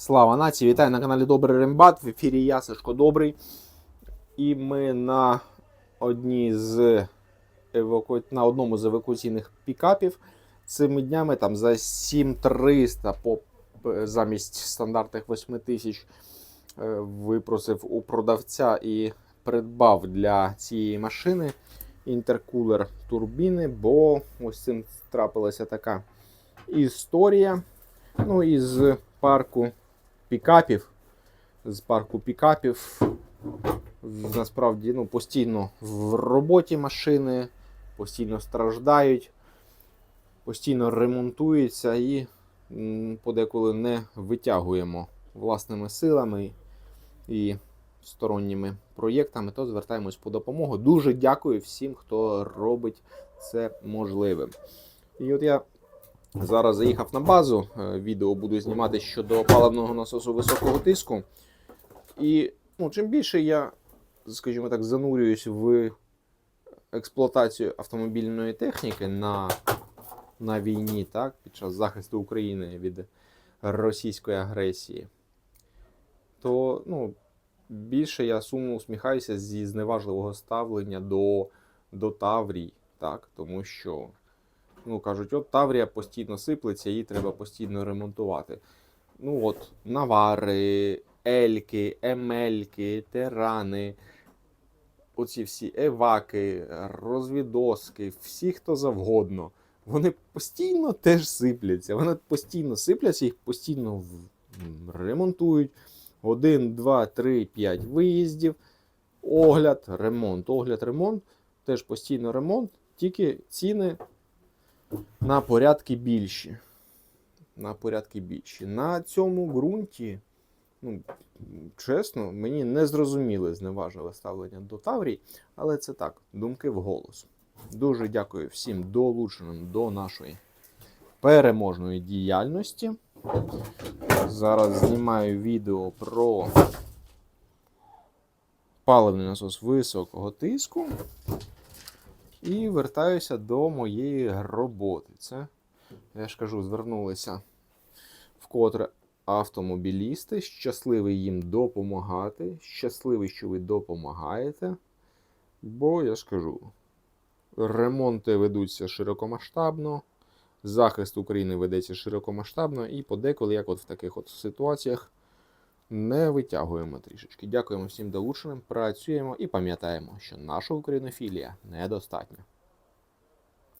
Слава нації! Вітаю на каналі Добрий Рембат. В ефірі я, Сашко Добрий. І ми на одній з еваку... на одному з евакуаційних пікапів цими днями там за 7300 по... замість стандартних 8000 е, випросив у продавця і придбав для цієї машини інтеркулер турбіни, бо ось цим трапилася така історія. Ну і з парку пікапів. З парку пікапів. Насправді ну, постійно в роботі машини, постійно страждають, постійно ремонтуються і подеколи не витягуємо власними силами і сторонніми проєктами, то звертаємось по допомогу. Дуже дякую всім, хто робить це можливим. І от я Зараз заїхав на базу. е, Відео буду знімати щодо паливного насосу високого тиску. І ну, чим більше я, скажімо так, занурююсь в експлуатацію автомобільної техніки на, на війні, так, під час захисту України від російської агресії, то ну, більше я сумно усміхаюся зі зневажливого ставлення до, до Таврій, так, тому що ну кажуть, от Таврія постійно сиплеться, її треба постійно ремонтувати. Ну от, навари, ельки, емельки, терани, оці всі еваки, розвідоски, всі хто завгодно. Вони постійно теж сипляться. Вони постійно сипляться, їх постійно ремонтують. Один, два, три, п'ять виїздів. Огляд, ремонт, огляд, ремонт. Теж постійно ремонт, тільки ціни на порядки більші. На порядки більші. На цьому ґрунті, ну, чесно, мені не зрозуміле зневажливе ставлення до Таврій, але це так, думки вголос. Дуже дякую всім долученим до нашої переможної діяльності. Зараз знімаю відео про паливний насос високого тиску. І вертаюся до моєї роботи. Це, я ж кажу, звернулися вкотре автомобілісти. Щасливий їм допомагати. Щасливий, що ви допомагаєте. Бо я ж кажу, ремонти ведуться широкомасштабно, захист України ведеться широкомасштабно, і подеколи, як от в таких от ситуаціях, не витягуємо трішечки. Дякуємо всім долученим, працюємо і пам'ятаємо, що наша українофілія недостатня.